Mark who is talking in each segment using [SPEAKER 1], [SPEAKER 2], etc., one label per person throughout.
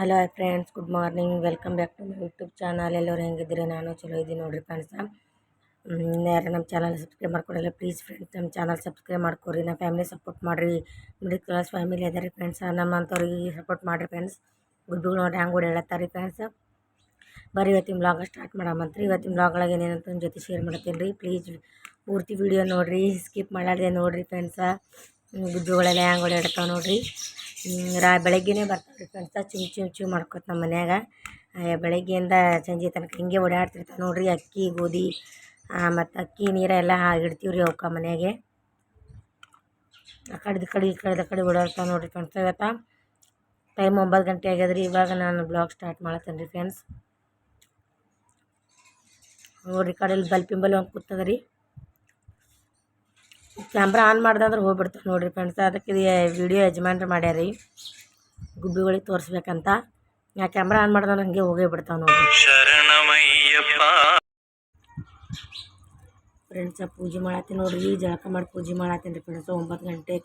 [SPEAKER 1] Hello friends, good morning. Welcome back to my YouTube channel. ಎಲ್ಲರೂ ಹೆಂಗಿದ್ದೀರಿ? ನಾನು ಚಲೋ ಇದ್ದೀನಿ ನೋಡಿರಿ ಫ್ರೆಂಡ್ಸ. ಯಾರು ನಮ್ಮ ಚಾನಲ್ ಸಬ್ಸ್ಕ್ರೈಬ್ ಮಾಡ್ಕೊಡಲ್ಲ ಪ್ಲೀಸ್ ಫ್ರೆಂಡ್ಸ್ ನಮ್ಮ ಚಾನಲ್ ಸಬ್ಸ್ಕ್ರೈಬ್ ಮಾಡ್ಕೊರಿ ನಮ್ಮ ಫ್ಯಾಮಿಲಿ ಸಪೋರ್ಟ್ ಮಾಡಿರಿ. ಮಿಡಲ್ ಕ್ಲಾಸ್ ಫ್ಯಾಮಿಲಿ ಅದ ರೀ ಫ್ರೆಂಡ್ಸ್ ನಮ್ಮಂಥವ್ರಿಗೆ ಸಪೋರ್ಟ್ ಮಾಡಿರಿ ಫ್ರೆಂಡ್ಸ್ ಗುಡ್ಬಿಗಳು ನೋಡಿರಿ, ಹಂಗೆ ಕೂಡ ಹೇಳತ್ತಾರೆ ರೀ ಫ್ರೆಂಡ್ಸ್ ಬರೀ ಇವತ್ತಿನ ಬ್ಲಾಗ ಸ್ಟಾರ್ಟ್ ಮಾಡಾಮಂತ್ರಿ ಇವತ್ತಿನ ಬ್ಲಾಗ್ ಒಳಗೆ ಏನೇನಂತ ನಿಮ್ಮ ಜೊತೆ ಶೇರ್ ಮಾಡ್ತೀನಿ ರೀ. ಪ್ಲೀಸ್ ಪೂರ್ತಿ ವಿಡಿಯೋ ನೋಡಿರಿ ಸ್ಕಿಪ್ ಮಾಡಾರ್ದೆ ನೋಡಿರಿ ಫ್ರೆಂಡ್ಸ ಗುಜ್ಜುಗಳೆಲ್ಲ ಹ್ಯಾಂಗೆ ಓಡಾಡ್ತಾವೆ ನೋಡಿರಿ. ರಾ ಬೆಳಗ್ಗೆನೇ ಬರ್ತಾವೆ ಫ್ರೆಂಡ್ಸ ಚುಮ್ ಚುಮ್ ಮಾಡ್ಕೊತ ನಮ್ಮ ಮನ್ಯಾಗ. ಬೆಳಗ್ಗೆಯಿಂದ ಸಂಜೆ ತನಕ ಹಿಂಗೆ ಓಡಾಡ್ತಿರ್ತಾವೆ ನೋಡಿರಿ, ಅಕ್ಕಿ, ಗೋಧಿ ಮತ್ತು ಅಕ್ಕಿ, ನೀರ ಎಲ್ಲ ಇಡ್ತೀವಿ ರೀ ಅವಕ್ಕೆ ಮನೆಯಾಗೆ. ಆ ಕಡೆದ ಕಡೆ ಈ ಕಡೆದ ಕಡೆ ಓಡಾಡ್ತಾವೆ ನೋಡಿರಿ ಫ್ರೆಂಡ್ಸ್ ಇವತ್ತ ಟೈಮ್ ಒಂಬತ್ತು ಗಂಟೆ ಆಗ್ಯದ್ರಿ, ಇವಾಗ ನಾನು ಬ್ಲಾಗ್ ಸ್ಟಾರ್ಟ್ ಮಾಡತ್ತೇನೆ ರೀ ಫ್ರೆಂಡ್ಸ್ ನೋಡಿರಿ ಕಡೆಯಲ್ಲಿ ಬಲ್ಪಿಂಬಲ್ ಒಂದು ಕೂತದ ರೀ ಕ್ಯಾಮ್ರಾ ಆನ್ ಮಾಡ್ದಂದ್ರೆ ಹೋಗ್ಬಿಡ್ತಾವೆ ನೋಡಿರಿ ಫ್ರೆಂಡ್ಸ್ ಅದಕ್ಕೆ ಇದು ವಿಡಿಯೋ ಯಜಮಾನ್ರು ಮಾಡ್ಯಾರ ರೀ ಗುಬ್ಬಿಗಳಿಗೆ ತೋರಿಸ್ಬೇಕಂತ. ನಾ ಕ್ಯಾಮ್ರಾ ಆನ್ ಮಾಡ್ದಂದ್ರೆ ಹಂಗೆ ಹೋಗೇ ಬಿಡ್ತಾವೆ ನೋಡಿರಿ. ಫ್ರೆಂಡ್ಸ ಪೂಜೆ ಮಾಡತ್ತೀನಿ ನೋಡಿರಿ. ಜಳಕ ಮಾಡಿ ಪೂಜೆ ಮಾಡತ್ತೀನಿ ರೀ ಫ್ರೆಂಡ್ಸ್ ಒಂಬತ್ತು ಗಂಟೆ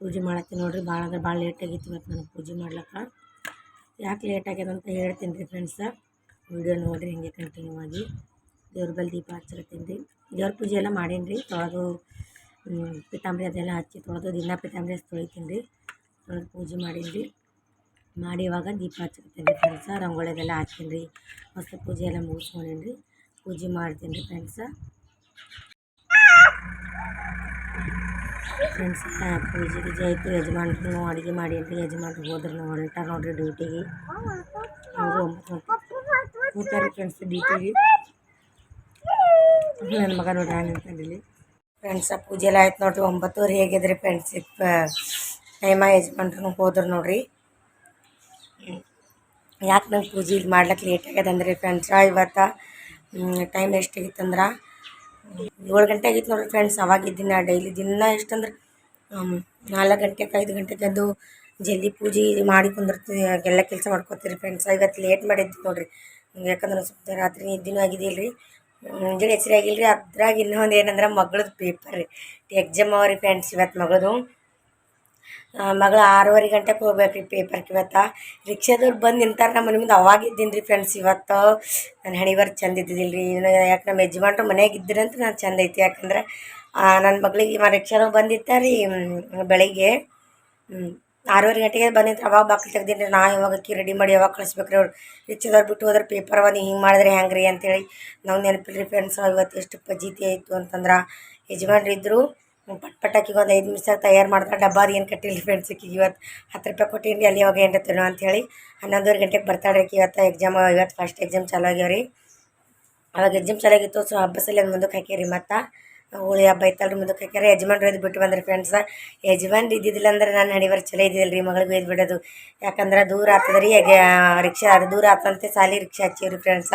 [SPEAKER 1] ಪೂಜೆ ಮಾಡತ್ತೀನಿ ನೋಡಿರಿ. ಭಾಳ ಅಂದ್ರೆ ಭಾಳ ಲೇಟ್ ಆಗಿತ್ತು ಇವತ್ತು ನನಗೆ ಪೂಜೆ ಮಾಡ್ಲಿಕ್ಕೆ. ಯಾಕೆ ಲೇಟ್ ಆಗ್ಯದ ಅಂತ ಹೇಳ್ತೀನಿ ರೀ ಫ್ರೆಂಡ್ಸ ವಿಡಿಯೋ ನೋಡಿರಿ ಹಿಂಗೆ ಕಂಟಿನ್ಯೂ ಆಗಿ. ದೇವ್ರ ಬಲ್ಲಿ ದೀಪ ಹಚ್ಚಲತ್ತೀನಿ ರೀ. ದೇವ್ರ ಪೂಜೆ ಎಲ್ಲ ಮಾಡೀನಿ ರೀ. ತೊಳೆದು ಪಿತಾಂಬರಿ ಅದೆಲ್ಲ ಹಚ್ಚಿ ತೊಳೆದು ದಿನ ಪಿತಾಂಬರಿ ತೊಳಿತೀನಿ ರೀ ತೊಳೆದು ಪೂಜೆ ಮಾಡೀನಿ ರೀ ಮಾಡಿ ಇವಾಗ ದೀಪ ಹಚ್ಕೊತೀನಿ ರೀ ಫ್ರೆಂಡ್ಸ ರಂಗೋಲಿ ಅದೆಲ್ಲ ಹಾಕ್ತೀನಿ. ರೀ ಮಸ್ತ್ ಪೂಜೆ ಎಲ್ಲ ಮುಗಿಸ್ಕೊಂಡೀನಿ ರೀ ಪೂಜೆ ಮಾಡ್ತೀನಿ ರೀ ಫ್ರೆಂಡ್ಸ ಫ್ರೆಂಡ್ಸ್ ಪೂಜೆ ಗೀಜೆ ಆಯಿತು. ಯಜಮಾನ್ರು ಅಡುಗೆ ಮಾಡೀನಿ ರೀ ಯಜಮಾನ್ರು ಹೋದ್ರು. ಹೊರಟಾರ ನೋಡಿರಿ ಡ್ಯೂಟಿಗೆ ಅವರು ಕೂತಾರೆ ಫ್ರೆಂಡ್ಸ್ ಡ್ಯೂಟಿಗೆ ನನ್ನ ಮಗ ನೋಡ್ರಿ ಹ್ಯಾಂಗೆ ಅಂತಂದಿಲ್ಲಿ ಫ್ರೆಂಡ್ಸ ಪೂಜೆ ಎಲ್ಲ ಆಯ್ತು ನೋಡ್ರಿ. ಒಂಬತ್ತುವರೆ ಹೇಗಿದ್ರಿ ಫ್ರೆಂಡ್ಸ್? ಟೈಮ ಯಜಮಾನ್ರು ಹೋದ್ರು ನೋಡ್ರಿ. ಯಾಕೆ ನಂಗೆ ಪೂಜೆ ಇಲ್ಲಿ ಮಾಡ್ಲಿಕ್ಕೆ ಲೇಟ್ ಆಗ್ಯದ ಅಂದ್ರೆ ಫ್ರೆಂಡ್ಸ? ಇವತ್ತು ಟೈಮ್ ಎಷ್ಟಾಗಿತ್ತಂದ್ರೆ ಏಳು ಗಂಟೆ ಆಗಿತ್ತು ನೋಡ್ರಿ ಫ್ರೆಂಡ್ಸ್. ಅವಾಗಿದ್ದಿನ ಡೈಲಿ ದಿನ ಎಷ್ಟಂದ್ರೆ ನಾಲ್ಕು ಗಂಟೆಗೆ ಐದು ಗಂಟೆಗೆ ಅದು ಜಲ್ದಿ ಪೂಜೆ ಮಾಡಿ ಕುಂದಿರ್ತೀವಿ ಎಲ್ಲ ಕೆಲಸ ಮಾಡ್ಕೊತೀರಿ ಫ್ರೆಂಡ್ಸ್. ಇವತ್ತು ಲೇಟ್ ಮಾಡಿದ್ದು ನೋಡ್ರಿ. ಯಾಕಂದ್ರೆ ಸ್ವಲ್ಪ ರಾತ್ರಿ ನಿದ್ದೆನೂ ಆಗಿದೆ ಮುಂಜಾನೆ ಹೆಸರು ಆಗಿಲ್ಲ ರೀ ಅದ್ರಾಗ ಇನ್ನೊಂದು ಏನಂದ್ರೆ ಮಗಳದ್ದು ಪೇಪರ್ ರೀ. ಎಕ್ಸಾಮ್ ಅವ ರೀ ಫ್ರೆಂಡ್ಸ್ ಇವತ್ತು ಮಗಳದು. ಮಗಳು ಆರೂವರೆ ಗಂಟೆಗೆ ಹೋಗ್ಬೇಕು ರೀ ಪೇಪರ್ಗೆ ಇವತ್ತು. ರಿಕ್ಷಾದವ್ರು ಬಂದು ನಿಂತಾರೆ ನಮ್ಮ ಮನೆ ಮುಂದೆ ಅವಾಗಿದ್ದೀನಿ ರೀ ಫ್ರೆಂಡ್ಸ್ ಇವತ್ತು. ನನ್ನ ಹಣಿವರ್ ಚಂದ ಇದ್ದಿದ್ದಿಲ್ಲ ರೀ ಯಾಕೆ ನಮ್ಮ ಯಜಮಾನ್ರು ಮನ್ಯಾಗ ಅಂತ ನಾನು ಚಂದ ಐತಿ. ಯಾಕಂದ್ರೆ ನನ್ನ ಮಗಳಿಗೆ ರಿಕ್ಷಾದವ್ರು ಬಂದಿತ್ತ ರೀ ಬೆಳಿಗ್ಗೆ. ಆರೂವರೆ ಗಂಟೆಗೆ ಬಂದಿತ್ತು ಅವಾಗ ಬಾಕಿ ತೆಗ್ದೀನಿ ರೀ ನಾ ಯಾವಾಗ ಅಕ್ಕಿ ರೆಡಿ ಮಾಡಿ ಯಾವಾಗ ಕಳಿಸ್ಬೇಕ್ರಿ ಅವ್ರು. ರಿಕ್ಷಾದವ್ರು ಬಿಟ್ಟು ಹೋದ್ರೆ ಪೇಪರ್ ನೀವು ಹಿಂಗೆ ಮಾಡಿದ್ರೆ ಹೆಂಗೆ ರೀ ಅಂತೇಳಿ ನಾವು ನೆನಪಿಲ್ಲ ರೀ ಫ್ರೆಂಡ್ಸ್ ಇವತ್ತು ಎಷ್ಟು ಪಜೀತಿ ಆಯಿತು ಅಂತಂದ್ರೆ. ಯಜಮಾನ್ರು ಇದ್ದರು ಪಟ್ ಪಟ್ ಒಂದು ಐದು ನಿಮಿಷ ತಯಾರು ಮಾಡ್ತಾರೆ. ಡಬ್ಬ ಅದು ಏನು ಕಟ್ಟಿಲ್ಲ ಫ್ರೆಂಡ್ಸ್ ಈಗ ಇವತ್ತು ಹತ್ತು ರೂಪಾಯಿ ಕೊಟ್ಟೀನಿ ಅಲ್ಲಿ ಯಾವಾಗ ಏನು ತಿನ್ನೋ ಅಂಥೇಳಿ ಹನ್ನೊಂದುವರೆ ಗಂಟೆಗೆ ಬರ್ತಾಳೆ ರೀ ಇವತ್ತು ಎಕ್ಸಾಮ್ ಇವತ್ತು ಫಸ್ಟ್ ಎಕ್ಸಾಮ್ ಚಾಲು ಆಗ್ಯಾವ ರೀ ಅವಾಗ ಎಕ್ಸಾಮ್ ಚಾಲಾಗಿತ್ತು ಸೊ ಹಬ್ಬಸಲ್ಲಿ ಸಲ ಮುಂದಕ್ಕೆ ಹಾಕ್ಯಾರಿ ಮತ್ತು. ಹೋಳಿ ಹಬ್ಬ ಐತಲ್ರಿ ಮುಂದಕ್ಕೆ ಯಜಮಾನ್ರು ಇದು ಬಿಟ್ಟು ಬಂದ್ರಿ ಫ್ರೆಂಡ್ಸ ಯಜಮಾನ್ರು ಇದ್ದಿದ್ದಿಲ್ಲ ಅಂದ್ರೆ ನಾನು ಹಣಿವರ್ ಚಲೋ ಇದ್ದಿಲ್ಲ ರೀ ಮಗಳಿಗೆ ಒಯ್ದು ಬಿಡೋದು. ಯಾಕಂದ್ರೆ ದೂರ ಆಗ್ತದೆ ರೀ ರಿಕ್ಷಾ ಅದು ದೂರ ಆಗ್ತಂತೆ ಸಾಲಿ ರಿಕ್ಷಾ ಹಚ್ಚಿವ್ರಿ ಫ್ರೆಂಡ್ಸ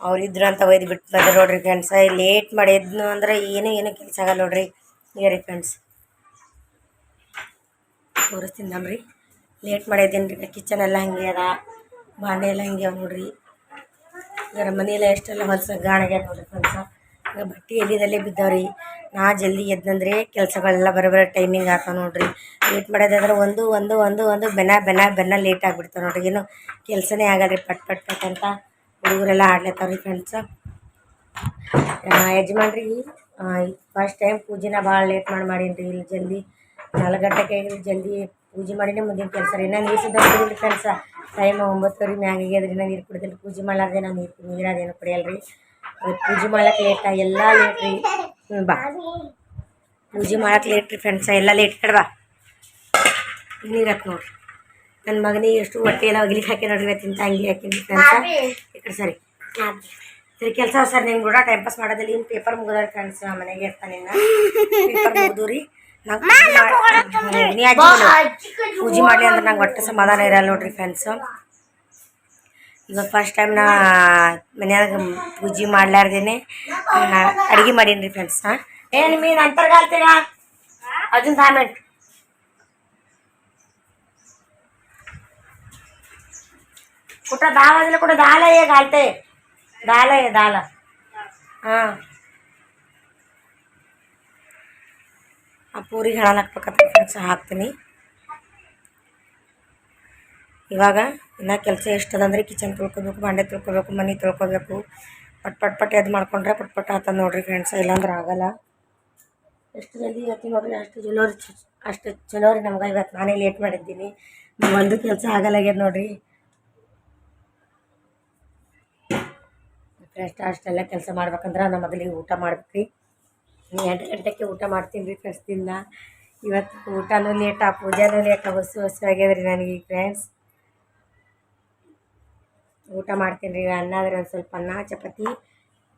[SPEAKER 1] ಅವ್ರು ಇದ್ರು ಅಂತ ಒಯ್ದು ಬಿಟ್ಟು ಬಂದ್ರೆ ನೋಡ್ರಿ ಫ್ರೆಂಡ್ಸ ಲೇಟ್ ಮಾಡಿ ಎದ್ನು ಅಂದ್ರೆ ಏನು ಏನು ಕೆಲಸ ಆಗಲ್ಲ ನೋಡ್ರಿ. ರೀ ಫ್ರೆಂಡ್ಸ್ ತೋರಿಸ್ತೀನಿ ನಮ್ರಿ ಲೇಟ್ ಮಾಡಿದ್ದೀನಿ ರೀ ಕಿಚನ್ ಎಲ್ಲ ಹಂಗೆ ಅದ. ಬಾಂಡೆ ಎಲ್ಲ ಹಂಗೆ ನೋಡ್ರಿ. ಈಗ ಮನೆಯೆಲ್ಲ ಎಷ್ಟೆಲ್ಲ ಹೊಲಸ ಗಾಣಗ್ಯಾದ ನೋಡ್ರಿ ಫ್ರೆಂಡ್ಸ ಈಗ ಬಟ್ಟೆ ಎಲ್ಲಿದಲ್ಲೇ ಬಿದ್ದಾವ್ರಿ? ನಾ ಜಲ್ದಿ ಎದ್ದಂದ್ರೆ ಕೆಲಸಗಳೆಲ್ಲ ಬರೋಬ್ಬರ ಟೈಮಿಂಗ್ ಆಗ್ತಾವ ನೋಡ್ರಿ. ಲೇಟ್ ಮಾಡೋದಾದ್ರೆ ಒಂದು ಒಂದು ಒಂದು ಒಂದು ಬೆನ ಬೆನ ಬೆನ್ನ ಲೇಟ್ ಆಗಿಬಿಡ್ತಾವೆ ನೋಡ್ರಿ. ಏನು ಕೆಲಸನೇ ರೀ ಪಟ್ ಪಟ್ ಪಟ್ ಅಂತ ಹುಡುಗರೆಲ್ಲ ಆಡ್ಲತ್ತಾವ್ರಿ ಫ್ರೆಂಡ್ಸ್ ಯಜಮಾನ್ರಿ ಫಸ್ಟ್ ಟೈಮ್ ಪೂಜೆನ ಭಾಳ ಲೇಟ್ ಮಾಡಿ ಮಾಡೀನಿ ರೀ ಇಲ್ಲಿ ಜಲ್ದಿ ನಾಲ್ಕು ಗಂಟೆಗೆ ಜಲ್ದಿ ಪೂಜೆ ಮಾಡಿನೇ ಮುಂದಿನ ಕೆಲಸ ರೀ. ನಾನು ನೀರು ಫ್ರೆಂಡ್ಸ ಟೈಮ್ ಒಂಬತ್ತುವರೆ ಮ್ಯಾಗ ಆಗ್ಯದ್ರಿ ನೀರು ಕುಡಿದಿಲ್ಲ ಪೂಜೆ ಮಾಡಲಾರ್ದೆ ನಾನು ನೀರು ನೀರಾದೇನು ಕುಡಿಯಲ್ಲ ರೀ ಪೂಜೆ ಮಾಡಕ್ಕೆ ಲೇಟ್ ಎಲ್ಲ ಲೇಟ್ ರೀ ಹ್ಞೂ ಬಾ ಪೂಜೆ ಮಾಡಕ್ಕೆ ಲೇಟ್ ರೀ ಫ್ರೆಂಡ್ಸ ಎಲ್ಲ ಲೇಟ್ ಇಟ್ಟ ಬಾ ಇಲ್ಲಿ ಹಾಕಿ ನೋಡ್ರಿ ನನ್ನ ಮಗನಿಗೆ ಎಷ್ಟು ಹೊಟ್ಟೆ ಎಲ್ಲ ಒಗಿಲಿಕ್ಕೆ ಹಾಕಿ ನೋಡ್ರಿ ತಿಂತ ಹಂಗೆ ಹಾಕಿ ಫ್ರೆಂಡ್ಸ ಈ ಕಡೆ ಸರಿ ಸರಿ ಕೆಲಸ ಸರ್ ನಿಂಗೆ ಕೂಡ ಟೈಮ್ ಪಾಸ್ ಮಾಡೋದಿಲ್ಲ ಇನ್ನು ಪೇಪರ್ ಮುಗಿದ್ರೆ ಫ್ರೆಂಡ್ಸ್ ಮನೆಗೆ ಇರ್ತಾನೆ ಪೇಪರ್ ಮುಗಿದು ರೀ ಪೂಜೆ ಮಾಡಲಿ ಅಂದ್ರೆ ನಂಗೆ ಒಟ್ಟು ಸಮಾಧಾನ ಇರಲ್ಲ ನೋಡ್ರಿ ಫ್ರೆಂಡ್ಸು ಇವಾಗ ಫಸ್ಟ್ ಟೈಮ್ ನಾ ಮನ್ಯಾಗ ಪೂಜೆ ಮಾಡ್ಲಾರ್ದೇನೆ ಅಡುಗೆ ಮಾಡೀನಿ ರೀ ಫ್ರೆಂಡ್ಸ್ ಹಾಂ ಏನು ಮೀನು ಅಂತರ್ಗಾಲ್ತೀರಾ ಅರ್ಜುನ್ ದಾ ಮಿನಿಟ್ कुठं दहा वाजले कुठं दहाला ये घालते दहाला ये दहाला हां ಆ ಪೂರಿ ಹಾಕ್ಬೇಕಂತ ಫ್ರೆಂಡ್ಸ್ ಹಾಕ್ತೀನಿ ಇವಾಗ ಇನ್ನೂ ಕೆಲಸ ಎಷ್ಟದ ಅಂದರೆ ಕಿಚನ್ ತೊಳ್ಕೊಬೇಕು, ಬಾಂಡೆ ತೊಳ್ಕೊಬೇಕು, ಮನೆ ತೊಳ್ಕೊಬೇಕು. ಪಟ್ ಪಟ್ ಪಟ್ ಎದ್ದು ಮಾಡ್ಕೊಂಡ್ರೆ ಪಟ್ ಪಟ್ ಆತ ನೋಡ್ರಿ ಫ್ರೆಂಡ್ಸ್ ಇಲ್ಲಾಂದ್ರೆ ಆಗಲ್ಲ. ಎಷ್ಟು ಜಲ್ದಿ ಇವತ್ತು ನೋಡಿರಿ ಅಷ್ಟು ಚಲೋ ರೀ, ಅಷ್ಟು ಚಲೋ ರೀ ನಮ್ಗೆ. ಇವತ್ತು ನಾನೇ ಲೇಟ್ ಮಾಡಿದ್ದೀನಿ. ಒಂದು ಕೆಲಸ ಆಗಲ್ಲಾಗ್ಯದ ನೋಡಿರಿ. ಫ್ರೆಂಡ್ಸ್ ಅಷ್ಟೆಲ್ಲ ಕೆಲಸ ಮಾಡ್ಬೇಕಂದ್ರೆ ನಮ್ಮ ಮೊದಲಿಗೆ ಊಟ ಮಾಡ್ಬೇಕು ರೀ ಎಂಟು ಗಂಟೆಗೆ ಊಟ ಮಾಡ್ತೀನಿ ರೀ ಫ್ರೆಂಡ್ಸ್ ಇವತ್ತು ಊಟನೂ ಲೇಟಾ ಪೂಜೆನೂ ಲೇಟ್ ಹೊಸು ಹೊಸ ಆಗ್ಯದ ರೀ ನನಗೆ ಫ್ರೆಂಡ್ಸ್ ಊಟ ಮಾಡ್ತೀನಿ ರೀ. ಅನ್ನ ಆದರೆ ಒಂದು ಸ್ವಲ್ಪ ಅನ್ನ, ಚಪಾತಿ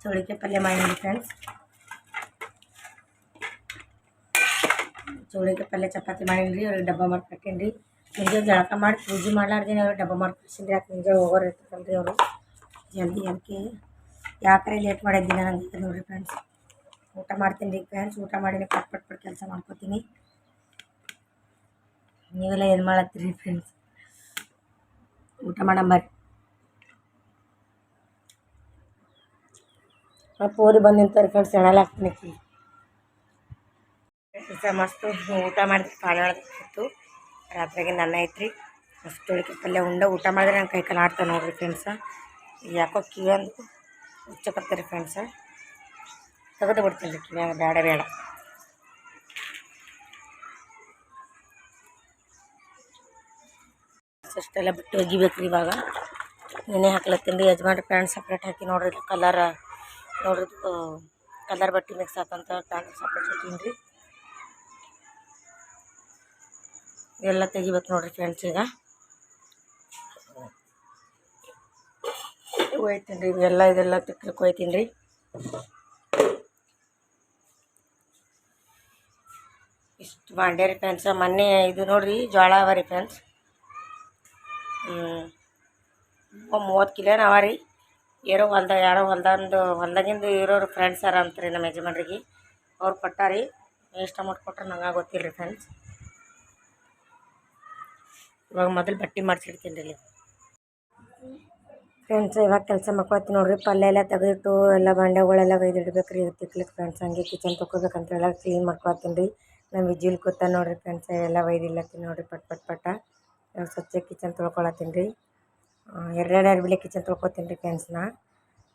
[SPEAKER 1] ಚೌಳಿಕೆ ಪಲ್ಯ ಮಾಡೀನಿ ಫ್ರೆಂಡ್ಸ್ ಚೌಳಿಗೆ ಪಲ್ಯ, ಚಪಾತಿ ಮಾಡೀನಿ ರೀ. ಅವ್ರಿಗೆ ಡಬ್ಬ ಮಾಡ್ಕೊಟ್ಟೀನಿ ರೀ. ಮುಂಜಾನೆ ಜಳಕ ಮಾಡಿ ಪೂಜೆ ಮಾಡ್ಲಾರ್ದೇನೆ ಅವ್ರಿಗೆ ಡಬ್ಬ ಮಾಡ್ಕೊಡ್ಸೀನಿ ರೀ. ಯಾಕೆ ಮುಂಜಾನೆ ಹೋಗೋರು ಇರ್ತಾರಲ್ಲ ರೀ ಅವರು. ಜಲ್ದಿ ಅದಕ್ಕೆ ಯಾಕರೆ ಲೇಟ್ ಮಾಡಿದ್ದೀನಿ ನನಗೆ ನೋಡಿರಿ ಫ್ರೆಂಡ್ಸ್ ಊಟ ಮಾಡ್ತೀನಿ ರೀ ಫ್ರೆಂಡ್ಸ್ ಊಟ ಮಾಡಿ ಪಟ್ ಪಟ್ ಪಟ್ ಕೆಲಸ ಮಾಡ್ಕೊತೀನಿ. ನೀವೆಲ್ಲ ಏನು ಮಾಡತ್ತೀರಿ ಫ್ರೆಂಡ್ಸ್ ಊಟ ಮಾಡಂಬರ್ರಿ ಪೋರಿ ಬಂದು ನಿಂತಾರೆ ಫ್ರೆಂಡ್ಸ್ ಎಣಲಾಗ್ತೀನಿ ಹಾಕ್ತೀನಿ ಮಸ್ತ್ ಊಟ ಮಾಡಿದ್ರೆ ಹೊಡೆದಿತ್ತು ರಾತ್ರಿಗೆ ನನ್ನ ಐತ್ರಿ. ಮಸ್ತ್ ತೊಳಿಕೆ ಪಲ್ಯ ಉಂಡ, ಊಟ ಮಾಡಿದ್ರೆ ನನ್ನ ಕೈ ಕಾಲು ಆಡ್ತಾವೆ ನೋಡ್ರಿ ಫ್ರೆಂಡ್ಸ ಯಾಕೋ ಕಿವಿಯೊಂದು ಹುಚ್ಚಕತ್ತಾರೆ ಫ್ರೆಂಡ್ಸ ತೆಗೆದು ಬಿಡ್ತೀನಿ ರೀ ಕಿವಿಯಾಗ ಬೇಡ ಬೇಡ. ಅಷ್ಟೆಲ್ಲ ಬಿಟ್ಟು ಒಗಿಬೇಕು ರೀ ಇವಾಗ. ನೆನೆ ಹಾಕ್ಲತ್ತೀನಿ ರೀ, ಯಜಮಾನ್ರಿ ಪ್ಯಾಂಟ್ ಸಪ್ರೇಟ್ ಹಾಕಿ ನೋಡ್ರಿ ಕಲರ್ ನೋಡ್ರಿ ಕಲರ್ ಬಟ್ಟೆ ಮಿಕ್ಸ್ ಹಾಕಂತ ಪ್ಯಾಂಟ್ ಸಪ್ರೇಟ್ ರೀ ಎಲ್ಲ ತೆಗಿಬೇಕು ನೋಡ್ರಿ ಫ್ರೆಂಡ್ಸ್ ಈಗ. ಒಯ್ತೀನಿ ರೀ ಇವೆಲ್ಲ ಇದೆಲ್ಲ ತಿಕ್ಲಕ್ಕೆ ಹೋಯ್ತೀನಿ ರೀ ಇಷ್ಟು ಬಾಂಡೆ ರೀ ಮೊನ್ನೆ ಇದು ನೋಡ್ರಿ ಜೋಳ ಅವ ರೀ ಫ್ರೆಂಡ್ಸ್ ಹ್ಞೂ ಮೂವತ್ತು ಕಿಲೋನ ಅವ ರೀ. ಯಾರೋ ಹೊಲ್ದ ಯಾರೋ ಹೊಲ್ದಂದು ಹೊಲ್ದಾಗಿಂದು ಇರೋರು ಫ್ರೆಂಡ್ಸ್ ಅರ ರೀ ನಮ್ಮ ಯಜಮಾನ್ರಿಗೆ. ಅವ್ರು ಕೊಟ್ಟಾರಿ. ಎಷ್ಟು ಅಮೌಂಟ್ ಕೊಟ್ರೆ ನಂಗೆ ಗೊತ್ತಿಲ್ಲ ರೀ ಫ್ರೆಂಡ್ಸ್ ಇವಾಗ ಮೊದಲು ಬಟ್ಟೆ ಮಾಡಿಸಿಡ್ತೀನಿ ರೀ ಫ್ರೆಂಡ್ಸ್ ಇವಾಗ ಕೆಲಸ ಮಾಡ್ಕೊತೀನಿ ನೋಡ್ರಿ. ಪಲ್ಯ ಎಲ್ಲ ತೆಗೆದಿಟ್ಟು ಎಲ್ಲ ಬಂಡೆಗಳೆಲ್ಲ ಒಯ್ದಿಡ್ಬೇಕು ರೀ ತಿಕ್ಲಿಕ್ಕೆ ಫ್ರೆಂಡ್ಸ್ ಹಂಗೆ ಕಿಚನ್ ತೊಗೋಬೇಕಂತ ಎಲ್ಲ ಕ್ಲೀನ್ ಮಾಡ್ಕೊತೀನಿ ರೀ. ನಮ್ಮ ವಿಜಿಲ್ ಕೂತ ನೋಡ್ರಿ ಫ್ರೆಂಡ್ಸ್ ಎಲ್ಲ ಒಯ್ದಿಲ್ಲತ್ತೀನಿ ನೋಡ್ರಿ ಪಟ್ ಪಟ್ ಪಟ ಸ್ವಚ್ಛ ಕಿಚನ್ ತೊಳ್ಕೊಳತ್ತೀನಿ ರೀ. ಎರಡೆರಡು ಅರ್ಬಿಲೆ ಕಿಚನ್ ತೊಳ್ಕೊತೀನಿ ರೀ ಫ್ರೆಂಡ್ಸ್ನ.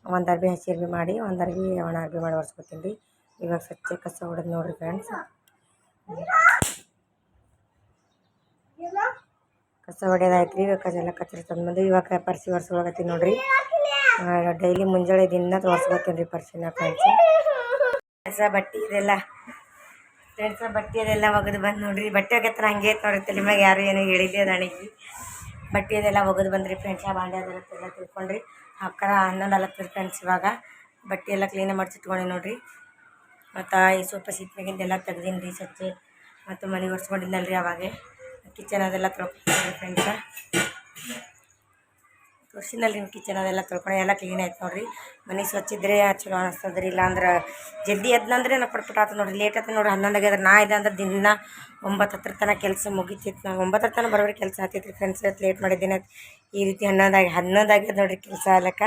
[SPEAKER 1] ಒಂದು ಅರ್ಬಿ ಹಸಿ ಅರ್ಬಿ ಮಾಡಿ, ಒಂದು ಅರ್ಬಿ ಒಣ ಅರ್ಬಿ ಮಾಡಿ ಒರೆಸ್ಕೊತೀನಿ ರೀ. ಇವಾಗ ಸ್ವಚ್ಛ ಕಸ ಹೊಡೆದು ನೋಡಿರಿ ಫ್ರೆಂಡ್ಸ್. ಕಸ ಹೊಡೆಯೋದಾಯ್ತು ರೀ, ಇವಾಗ ಎಲ್ಲ ಕಚ್ರಿ ತಂದು ಇವಾಗ ಪರ್ಸಿ ಒರೆಸ್ಕೊಳಕತ್ತೀನಿ ನೋಡಿರಿ. ಡೈಲಿ ಮುಂಜಾನೆ ದಿನ ಒರೆಸ್ಕೊತೀನಿ ರೀ ಪರ್ಸಿನ ಫ್ರೆಂಡ್ಸ್. ಫ್ರೆಂಡ್ಸ ಬಟ್ಟೆ ಇದೆಲ್ಲ, ಫ್ರೆಂಡ್ಸ ಬಟ್ಟೆ ಅದೆಲ್ಲ ಒಗೆದು ಬಂದು ನೋಡಿರಿ. ಬಟ್ಟೆ ಒಗೆತ್ರ ಹಂಗೆ ಐತೆ ಮ್ಯಾಗ ಯಾರು ಏನೋ ಹೇಳಿದ್ದೆ ಅಣಿಗೆ ಬಟ್ಟೆ ಅದೆಲ್ಲ ಒಗೆದು ಬಂದ್ರಿ ಫ್ರೆಂಡ್ಸ್ ಆ ಬಾಂಡೆ ಅದೆಲ್ಲ ಎಲ್ಲ ತಿಳ್ಕೊಂಡ್ರಿ. ಅಕ್ಕರ ಹನ್ನೊಂದು ಅಲತ್ತದ ಫ್ರೆಂಡ್ಸ್ ಇವಾಗ. ಬಟ್ಟೆ ಎಲ್ಲ ಕ್ಲೀನ್ ಮಾಡಿಸಿಟ್ಕೊಂಡೆ ನೋಡಿರಿ. ಮತ್ತು ಈ ಸ್ವಲ್ಪ ಸಿಟ್ನಾಗಿಂದೆಲ್ಲ ತೆಗ್ದೀನಿ ರೀ ಸ್ವಚ್ಛ ಮತ್ತು ಮನೆ ಒರೆಸ್ಕೊಂಡಿದ್ದಲ್ಲ ರೀ ಅವಾಗೆ. ಕಿಚನ್ ಅದೆಲ್ಲ ತೊಳ್ಕೊಂಡ್ರಿ ಫ್ರೆಂಡ್ಸ ತೋರಿಸಿನಲ್ಲಿ ನಿಮ್ಮ ಕಿಚನ್ ಅದೆಲ್ಲ ತೊಳ್ಕೊಂಡು ಎಲ್ಲ ಕ್ಲೀನ್ ಆಯ್ತು ನೋಡಿರಿ. ಮನೆ ಸ್ವಚ್ಛ ಇದ್ರೆ ಚಲೋ ಅನಿಸ್ತದ್ರಿ, ಇಲ್ಲಾಂದ್ರೆ ಜಲ್ದಿ ಎದ್ನಂದ್ರೆ ನಾ ಪಟ್ಪಟ್ ಆತು ನೋಡ್ರಿ ಲೇಟ್ ಆಯ್ತು ನೋಡ್ರಿ ಹನ್ನೊಂದು ಆಗ್ಯದ ನಾ ಇದೆ ಅಂದ್ರೆ ದಿನ ಒಂಬತ್ತು ಹತ್ತರ ತನಕ ಕೆಲಸ ಮುಗಿತಿತ್ತು ನಾವು ಒಂಬತ್ತರ ತನಕ ಬರೋಬ್ರಿ ಕೆಲಸ ಆಗ್ತೈತೆ ರೀ ಫ್ರೆಂಡ್ಸ್ ಲೇಟ್ ಮಾಡಿದ್ದೀನಿ ಈ ರೀತಿ ಹನ್ನೊಂದಾಗಿ ಹನ್ನೊಂದಾಗ್ಯದ ನೋಡ್ರಿ ಕೆಲಸ ಆಗ್ಲಕ್ಕ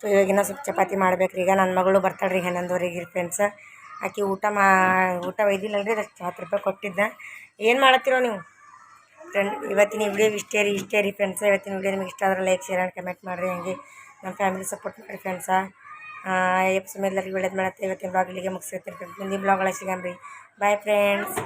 [SPEAKER 1] ಸೊ ಇವಾಗಿನ ಸ್ವಲ್ಪ ಚಪಾತಿ ಮಾಡ್ಬೇಕು ಈಗ ನನ್ನ ಮಗಳು ಬರ್ತಾಳೆ ರೀ ಹನ್ನೊಂದುವರೆಗೆ ಫ್ರೆಂಡ್ಸ್ ಆಕೆ ಊಟ ಮಾ, ಊಟ ಒಯ್ದಿಲ್ಲ ರೀ ಅದಕ್ಕೆ ಹತ್ತು ರೂಪಾಯಿ ಕೊಟ್ಟಿದ್ದೆ. ಏನು ಮಾಡತ್ತೀರೋ ನೀವು? ಫ್ರೆಂಡ್, ಇವತ್ತಿನ ವಿಡಿಯೋ ಇಷ್ಟೇ ರೀ ಇಷ್ಟೇ ರೀ ಫ್ರೆಂಡ್ಸ್. ಇವತ್ತಿನ ವಿಡಿಯೋ ನಿಮಗೆ ಇಷ್ಟ ಆದ್ರೆ ಲೈಕ್ ಶೇರ್ ಆ್ಯಂಡ್ ಕಮೆಂಟ್ ಮಾಡಿರಿ. ಹಂಗೆ ನಮ್ಮ ಫ್ಯಾಮಿಲಿ ಸಪೋರ್ಟ್ ಮಾಡಿ ಫ್ರೆಂಡ್ಸ ಎಪ್ಸ್ ಎಲ್ಲರಿಗೂ ಒಳ್ಳೇದು ಮಾಡತ್ತೆ. ಇವತ್ತಿನ ಬ್ಲಾಗ್ ಇಲ್ಲಿಗೆ ಮುಗಿಸ್ತೀನಿ ಫ್ರೆಂಡ್ಸ್ ಮುಂದಿನ ಬ್ಲಾಗ್ ಒಳಗೆ ಸಿಗಮ್ರಿ ಬಾಯ್ ಫ್ರೆಂಡ್ಸ್